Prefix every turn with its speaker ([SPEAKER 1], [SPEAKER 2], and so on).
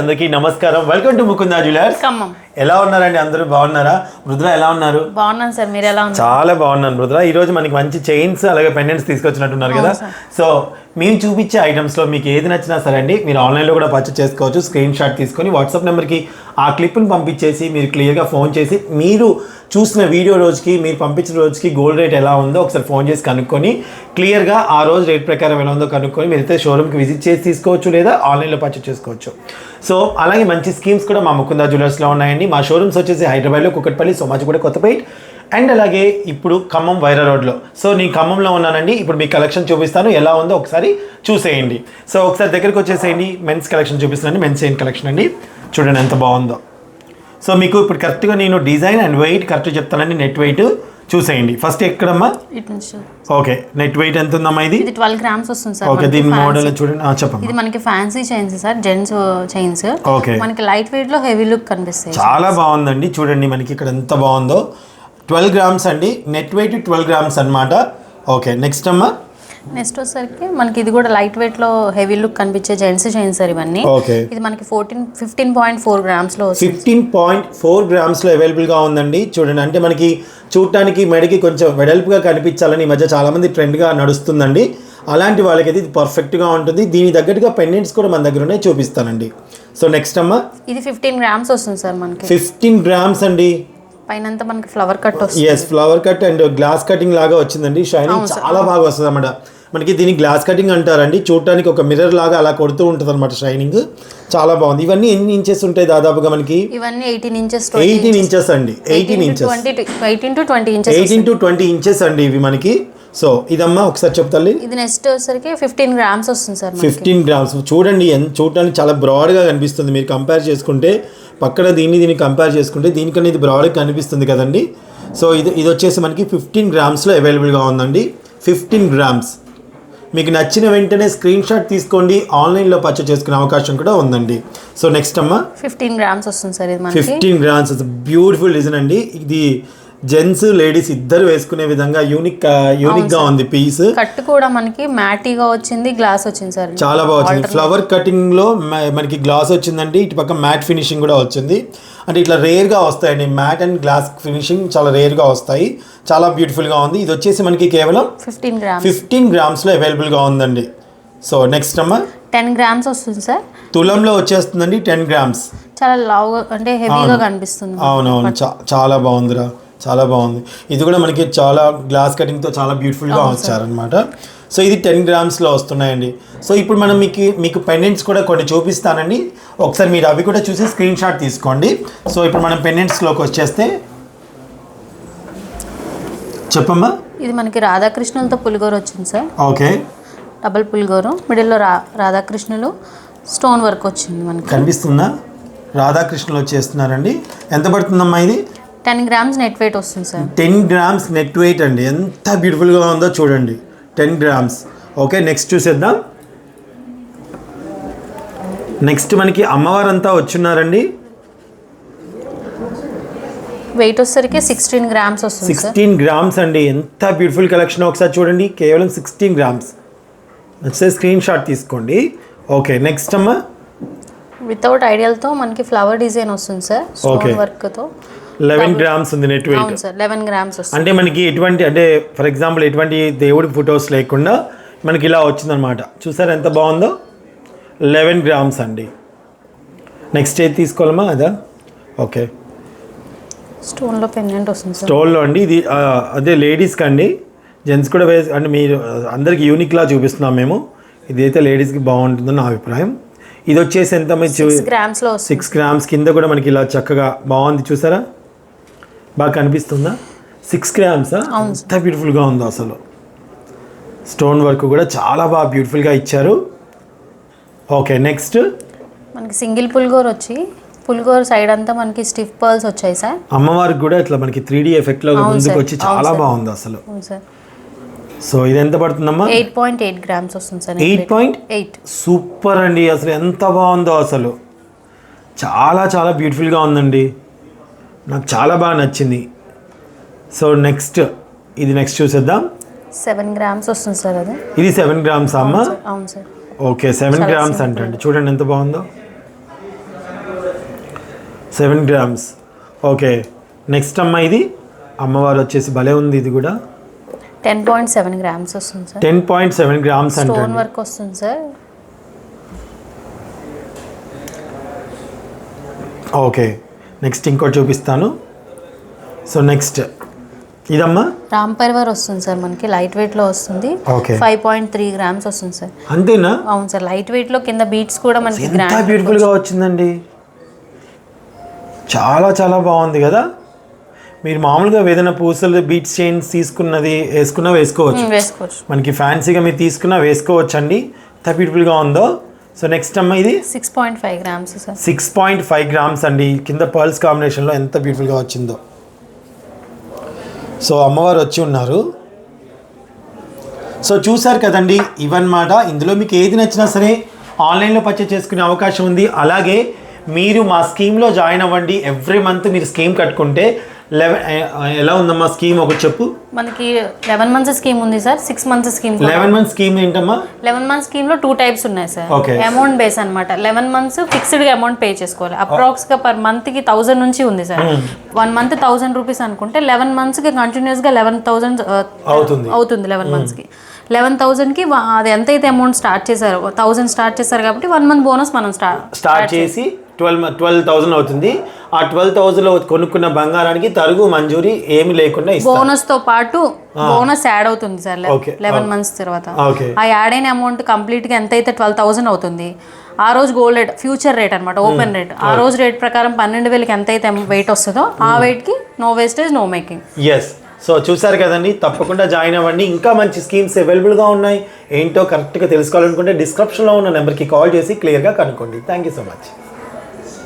[SPEAKER 1] అందరికీ నమస్కారం. Welcome to Mukunda jewellers
[SPEAKER 2] Khammam.
[SPEAKER 1] ఎలా ఉన్నారండి? అందరూ బాగున్నారా? మృదుల ఎలా ఉన్నారు?
[SPEAKER 2] బాగున్నాను సార్. మీరు ఎలా ఉన్నారు?
[SPEAKER 1] చాలా బాగున్నాను ఈ రోజు మనకి మంచి చైన్స్ అలాగే పెండెంట్స్ తీసుకొచ్చినట్టున్నారు కదా. సో మేము చూపించే ఐటమ్స్లో మీకు ఏది నచ్చినా సరే అండి మీరు ఆన్లైన్లో కూడా పర్చేస్ చేసుకోవచ్చు. స్క్రీన్ షాట్ తీసుకొని వాట్సాప్ నెంబర్కి ఆ క్లిప్ని పంపించేసి మీరు క్లియర్గా ఫోన్ చేసి మీరు చూసిన వీడియో రోజుకి మీరు పంపించిన రోజుకి గోల్డ్ రేట్ ఎలా ఉందో ఒకసారి ఫోన్ చేసి కనుక్కొని క్లియర్గా ఆ రోజు రేట్ ప్రకారం ఎలా ఉందో కనుక్కొని మీరైతే షోరూమ్కి విజిట్ చేసి తీసుకోవచ్చు లేదా ఆన్లైన్లో పర్చేస్ చేసుకోవచ్చు. సో అలాగే మంచి స్కీమ్స్ కూడా మా ముకుందా జ్యువెలర్స్లో ఉన్నాయండి. మా షోరూమ్స్ వచ్చేసి హైదరాబాద్లో కుక్కట్పల్లి సోమాజిగూడ కొత్తపేట్ అండ్ అలాగే ఇప్పుడు ఖమ్మం వైరా రోడ్లో. సో నేను ఖమ్మంలో ఉన్నానండి. ఇప్పుడు మీ కలెక్షన్ చూపిస్తాను. ఎలా ఉందో ఒకసారి చూసేయండి. సో ఒకసారి దగ్గరికి వచ్చేసేయండి. మెన్స్ కలెక్షన్ చూపిస్తానండి మెన్స్ ఏం కలెక్షన్ అండి. చూడండి ఎంత బాగుందో. సో మీకు ఇప్పుడు కరెక్ట్గా నేను డిజైన్ అండ్ వెయిట్ కరెక్ట్ చెప్తానండి. నెట్ వెయిట్ చూసేయండి. ఫస్ట్ ఎక్కడమ్మా? ఓకే నెట్ వెయిట్ ఎంత ఉందమ్మా ఇది?
[SPEAKER 2] ఇది ట్వెల్వ్ గ్రామ్స్ వస్తుంది సార్
[SPEAKER 1] ఓకే దీని. మోడల్ చూడండి. ఆ, చెప్పమ్మా.
[SPEAKER 2] ఇది మనకి fancy chains sir gents chains
[SPEAKER 1] okay
[SPEAKER 2] మనకి లైట్ వెయిట్లో హెవీ లుక్ కనిపిస్తాయి.
[SPEAKER 1] చాలా బాగుందండి. చూడండి మనకి ఇక్కడ ఎంత బాగుందో. ట్వెల్వ్ గ్రామ్స్ అండి. నెట్ వెయిట్ ట్వెల్వ్ గ్రామ్స్ అన్నమాట. ఓకే నెక్స్ట్ అమ్మా.
[SPEAKER 2] నెక్స్ట్ వచ్చేసరికి మనకి ఇది కూడా లైట్ వెయిట్లో హెవీ లుక్ కనిపించే జెంట్స్ చైన్స్ సార్ ఇవన్నీ.
[SPEAKER 1] ఓకే
[SPEAKER 2] ఇది మనకి ఫోర్టీన్ ఫిఫ్టీన్ పాయింట్ ఫోర్ గ్రామ్స్లో
[SPEAKER 1] ఫిఫ్టీన్ పాయింట్ ఫోర్ గ్రామ్స్లో అవైలబుల్గా ఉందండి. చూడండి అంటే మనకి చూడటానికి మెడకి కొంచెం వెడల్పుగా కనిపించాలని ఈ మధ్య చాలామంది ట్రెండ్గా నడుస్తుందండి. అలాంటి వాళ్ళకి అయితే ఇది పర్ఫెక్ట్గా ఉంటుంది. దీని తగ్గట్టుగా పెండెంట్స్ కూడా మన దగ్గర ఉన్నాయి చూపిస్తానండి. సో నెక్స్ట్ అమ్మా?
[SPEAKER 2] ఇది ఫిఫ్టీన్ గ్రామ్స్ వస్తుంది సార్ మనకి.
[SPEAKER 1] ఫిఫ్టీన్ గ్రామ్స్ అండి.
[SPEAKER 2] పైన మనకి flower cut
[SPEAKER 1] yes flower cut and glass cutting లాగా వచ్చిందండి. షైనింగ్ చాలా బాగా వస్తుంది అన్నమాట. మనకి దీన్ని గ్లాస్ కటింగ్ అంటారండి. చూడటానికి ఒక మిర్రర్ లాగా అలా కొడుతూ ఉంటుంది అనమాట షైనింగ్. చాలా బాగుంది. ఇవన్నీ ఎన్ని ఇంచెస్ ఉంటాయి దాదాపుగా మనకి?
[SPEAKER 2] ఇవన్నీ ఎయిటీన్ ఇంచెస్
[SPEAKER 1] ఎయిటీన్ ఇంచెస్ అండి. Eighteen inches
[SPEAKER 2] eighteen to twenty inches
[SPEAKER 1] eighteen to twenty inches అండి ఇవి మనకి. సో ఇదమ్మా ఒకసారి చెప్తాలి
[SPEAKER 2] ఇది నెక్స్ట్ వచ్చేసరికి ఫిఫ్టీన్ గ్రామ్స్ వస్తుంది సార్
[SPEAKER 1] ఫిఫ్టీన్ గ్రామ్స్ చూడండి చూడటానికి చాలా బ్రాడ్గా కనిపిస్తుంది. మీరు కంపేర్ చేసుకుంటే పక్కన దీన్ని దీన్ని కంపేర్ చేసుకుంటే దీనికన్నా ఇది బ్రాడ్గా కనిపిస్తుంది కదండి. సో ఇది ఇది వచ్చేసి మనకి ఫిఫ్టీన్ గ్రామ్స్లో అవైలబుల్గా ఉందండి. ఫిఫ్టీన్ గ్రామ్స్ మీకు నచ్చిన వెంటనే స్క్రీన్ షాట్ తీసుకోండి. ఆన్లైన్లో పర్చేస్ చేసుకునే అవకాశం కూడా ఉందండి. సో నెక్స్ట్ అమ్మా?
[SPEAKER 2] ఫిఫ్టీన్ గ్రామ్స్ వస్తుంది సార్ ఇది మనకి.
[SPEAKER 1] ఫిఫ్టీన్ గ్రామ్స్ బ్యూటిఫుల్ డిజైన్ అండి. ఇది జెంట్స్ లేడీస్ ఇద్దరు వేసుకునే విధంగా యూనిక్ యూనిక్గా ఉంది పీస్
[SPEAKER 2] కట్ కూడా మనకి మ్యాటీగా వచ్చింది గ్లాస్ వచ్చింది సార్.
[SPEAKER 1] చాలా బాగా వచ్చింది. ఫ్లవర్ కటింగ్లో మనకి గ్లాస్ వచ్చిందండి. ఇటు పక్క మ్యాట్ ఫినిషింగ్ కూడా వచ్చింది. అంటే ఇట్లా రేర్గా వస్తాయండి. మ్యాట్ అండ్ గ్లాస్ ఫినిషింగ్ చాలా రేర్గా వస్తాయి. చాలా బ్యూటిఫుల్గా ఉంది. ఇది వచ్చేసి మనకి కేవలం
[SPEAKER 2] ఫిఫ్టీన్ గ్రామ్స్.
[SPEAKER 1] ఫిఫ్టీన్ గ్రామ్స్లో అవైలబుల్గా ఉందండి. సో నెక్స్ట్ అమ్మా?
[SPEAKER 2] టెన్ గ్రామ్స్ వస్తుంది సార్.
[SPEAKER 1] తులంలో వచ్చేస్తుందండి టెన్ గ్రామ్స్.
[SPEAKER 2] చాలా లావ్ అంటే హెవీగా కనిపిస్తుంది.
[SPEAKER 1] అవునవును. చాలా బాగుందిరా. చాలా బాగుంది. ఇది కూడా మనకి చాలా గ్లాస్ కటింగ్తో చాలా బ్యూటిఫుల్గా వచ్చారనమాట సో ఇది టెన్ గ్రామ్స్లో వస్తున్నాయండి. సో ఇప్పుడు మనం మీకు మీకు పెండెంట్స్ కూడా కొన్ని చూపిస్తానండి. ఒకసారి మీరు అవి కూడా చూసి స్క్రీన్ షాట్ తీసుకోండి. సో ఇప్పుడు మనం పెండెంట్స్లోకి వచ్చేస్తే చెప్పమ్మా.
[SPEAKER 2] ఇది మనకి రాధాకృష్ణులతో పులిగోరు వచ్చింది సార్.
[SPEAKER 1] ఓకే.
[SPEAKER 2] డబల్ పులిగోరు. మిడిల్లో రా రాధాకృష్ణులు స్టోన్ వర్క్ వచ్చింది మనకి.
[SPEAKER 1] కనిపిస్తుందా? రాధాకృష్ణలో వచ్చేస్తున్నారండి. ఎంత పడుతుందమ్మా ఇది?
[SPEAKER 2] టెన్ గ్రామ్స్ నెట్ వెయిట్ వస్తుంది sir.
[SPEAKER 1] Ten grams net weight అండి. ఎంత బ్యూటిఫుల్గా ఉందో చూడండి. Ten grams. ఓకే నెక్స్ట్ చూసేద్దాం. నెక్స్ట్ మనకి అమ్మవారంతా వచ్చున్నారండి.
[SPEAKER 2] వెయిట్ వచ్చేసరికి సిక్స్టీన్ గ్రామ్స్ వస్తుంది
[SPEAKER 1] సిక్స్టీన్ గ్రామ్స్ అండి. ఎంత బ్యూటిఫుల్ కలెక్షన్ ఒకసారి చూడండి. కేవలం సిక్స్టీన్ గ్రామ్స్. నచ్చితే స్క్రీన్ షాట్ తీసుకోండి. ఓకే నెక్స్ట్ అమ్మా.
[SPEAKER 2] వితౌట్ ఐడియల్తో మనకి ఫ్లవర్ డిజైన్ వస్తుంది సార్. స్టోన్ వర్క్తో
[SPEAKER 1] లెవెన్ గ్రామ్స్ ఉంది నెట్ వెయిట్
[SPEAKER 2] లెవెన్ గ్రామ్స్
[SPEAKER 1] అంటే మనకి ఎటువంటి అంటే ఫర్ ఎగ్జాంపుల్ ఎటువంటి దేవుడి ఫొటోస్ లేకుండా మనకి ఇలా వచ్చిందనమాట చూసారా ఎంత బాగుందో? లెవెన్ గ్రామ్స్ అండి. నెక్స్ట్ ఏది తీసుకోవాలమ్మా? అదా? ఓకే.
[SPEAKER 2] స్టోన్లో పెండెంట్ వస్తుంది సార్.
[SPEAKER 1] స్టోల్లో అండి. ఇది అదే లేడీస్కి అండి. జెంట్స్ కూడా వేసి అంటే మీరు అందరికి యూనిక్లా చూపిస్తున్నాం మేము. ఇదైతే లేడీస్కి బాగుంటుందని నా అభిప్రాయం. ఇది వచ్చేసి ఎంత
[SPEAKER 2] సిక్స్
[SPEAKER 1] గ్రామ్స్ కింద కూడా మనకి ఇలా చక్కగా బాగుంది. చూసారా? బాగా కనిపిస్తుందా? సిక్స్ గ్రామ్స్ ఎంత బ్యూటిఫుల్గా ఉందో అసలు. స్టోన్ వర్క్ కూడా చాలా బాగా బ్యూటిఫుల్గా ఇచ్చారు. ఓకే నెక్స్ట్
[SPEAKER 2] మనకి సింగిల్ పుల్గోర్ వచ్చి పుల్గోర్ సైడ్ అంతా మనకి స్టిఫ్ పర్ల్స్ వచ్చాయి సార్.
[SPEAKER 1] అమ్మవారికి కూడా ఇట్లా మనకి త్రీ డీ ఎఫెక్ట్లో ముందుకు వచ్చి చాలా. బాగుంది అసలు.
[SPEAKER 2] సార్.
[SPEAKER 1] సో ఇది ఎంత పడుతుందమ్మా?
[SPEAKER 2] ఎయిట్ పాయింట్ ఎయిట్ గ్రామ్స్ వస్తుంది sir
[SPEAKER 1] eight point
[SPEAKER 2] eight
[SPEAKER 1] super అండి అసలు ఎంత బాగుందో అసలు. చాలా చాలా బ్యూటిఫుల్గా ఉందండి. నాకు చాలా బాగా నచ్చింది. సో నెక్స్ట్ ఇది నెక్స్ట్ చూసేద్దాం.
[SPEAKER 2] సెవెన్ గ్రామ్స్ వస్తుంది సార్ అది.
[SPEAKER 1] ఇది సెవెన్ గ్రామ్స్ అమ్మ?
[SPEAKER 2] అవును సార్
[SPEAKER 1] ఓకే సెవెన్ గ్రామ్స్. అంటండి. చూడండి ఎంత బాగుందో. Seven grams. ఓకే నెక్స్ట్ అమ్మ ఇది. అమ్మవారు వచ్చేసి భలే ఉంది ఇది కూడా.
[SPEAKER 2] టెన్ పాయింట్ సెవెన్ గ్రామ్స్ వస్తుంది sir.
[SPEAKER 1] Ten point seven grams
[SPEAKER 2] stone
[SPEAKER 1] అంటే
[SPEAKER 2] వర్క్ వస్తుంది సార్.
[SPEAKER 1] ఓకే నెక్స్ట్ ఇంకోటి చూపిస్తాను. సో నెక్స్ట్ ఇదమ్మా?
[SPEAKER 2] రామ్ పరివార్ వస్తుంది సార్ మనకి లైట్ వెయిట్లో వస్తుంది.
[SPEAKER 1] Okay.
[SPEAKER 2] Five point three grams వస్తుంది సార్.
[SPEAKER 1] అంతేనా?
[SPEAKER 2] అవును సార్ లైట్ వెయిట్లో కింద బీట్స్ కూడా మనకి
[SPEAKER 1] ఎంత
[SPEAKER 2] గ్రాండ్
[SPEAKER 1] బ్యూటిఫుల్గా వచ్చిందండి. చాలా చాలా బాగుంది కదా? మీరు మామూలుగా ఏదైనా పూసలు బీట్స్ చైన్స్ తీసుకున్నది వేసుకున్నా వేసుకోవచ్చు.
[SPEAKER 2] వేసుకోవచ్చు.
[SPEAKER 1] మనకి ఫ్యాన్సీగా మీరు తీసుకున్నా వేసుకోవచ్చు అండి ఎంత బ్యూటిఫుల్గా ఉందో. సో నెక్స్ట్ అమ్మ ఇది?
[SPEAKER 2] Six point five grams sir
[SPEAKER 1] six point five grams అండి. కింద పర్ల్స్ కాంబినేషన్లో ఎంత బ్యూటిఫుల్గా వచ్చిందో. సో అమ్మవారు వచ్చి ఉన్నారు. సో చూసారు కదండి ఇవన్నమాట ఇందులో మీకు ఏది నచ్చినా సరే ఆన్లైన్లో పర్చేస్ చేసుకునే అవకాశం ఉంది. అలాగే మీరు మా స్కీమ్లో జాయిన్ అవ్వండి. ఎవ్రీ మంత్ మీరు స్కీమ్ కట్టుకుంటే లెవెన్ ఎలా ఉందమ్మా స్కీమ్ ఒకటి చెప్పు.
[SPEAKER 2] మనకి లెవెన్ మంత్స్ స్కీమ్ ఉంది sir six months scheme
[SPEAKER 1] eleven month scheme ఏంటమ్మా?
[SPEAKER 2] లెవెన్ మంత్స్ స్కీమ్లో టూ టైప్స్ ఉన్నాయి సార్. అమౌంట్ బేస్ అన్నమాట. లెవెన్ మంత్స్ ఫిక్స్డ్గా అమౌంట్ పే చేసుకోవాలి. అప్రాక్స్గా పర్ మంత్కి థౌసండ్ నుంచి ఉంది sir. One month thousand rupees అనుకుంటే లెవెన్ మంత్స్కి కంటిన్యూస్గా లెవెన్ థౌసండ్
[SPEAKER 1] అవుతుంది.
[SPEAKER 2] అవుతుంది లెవెన్ మంత్స్కి. లెవెన్ థౌసండ్కి వా- అది ఎంతైతే అమౌంట్ స్టార్ట్ చేశారో థౌసండ్ స్టార్ట్ చేశారు కాబట్టి వన్ మంత్ బోనస్ మనం స్టార్ట్
[SPEAKER 1] స్టార్ట్ చేసి ట్వెల్వ్ ట్వెల్వ్ థౌసండ్ అవుతుంది. ఆ ట్వెల్వ్ థౌసండ్లో కొనుక్కున్న బంగారానికి తరుగు మంజూరి ఏమి లేకుండా
[SPEAKER 2] బోనస్తో పాటు బోనస్ యాడ్ అవుతుంది సార్. లెవెన్ మంత్స్ తర్వాత. ఆ యాడ్ అయిన అమౌంట్ కంప్లీట్గా ఎంత అయితే ట్వెల్వ్ థౌసండ్ అవుతుంది ఆ రోజు గోల్డ్ రేట్ ఫ్యూచర్ రేట్ అనమాట ఓపెన్ రేట్. ఆ రోజు రేట్ ప్రకారం పన్నెండు వేలకి ఎంత అయితే వెయిట్ వస్తుందో ఆ వెయిట్కి no wastage no making
[SPEAKER 1] yes so చూసారు కదండి తప్పకుండా జాయిన్ అవ్వండి. ఇంకా మంచి స్కీమ్స్ అవైలబుల్గా ఉన్నాయి. ఏంటో కరెక్ట్గా తెలుసుకోవాలనుకుంటే డిస్క్రిప్షన్లో ఉన్న నెంబర్కి కాల్ చేసి క్లియర్గా కనుక్కోండి. Thank you so much